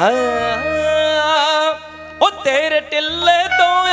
ਹਾਂ। ਉਹ ਤੇਰੇ ਟਿੱਲੇ ਤੋਂ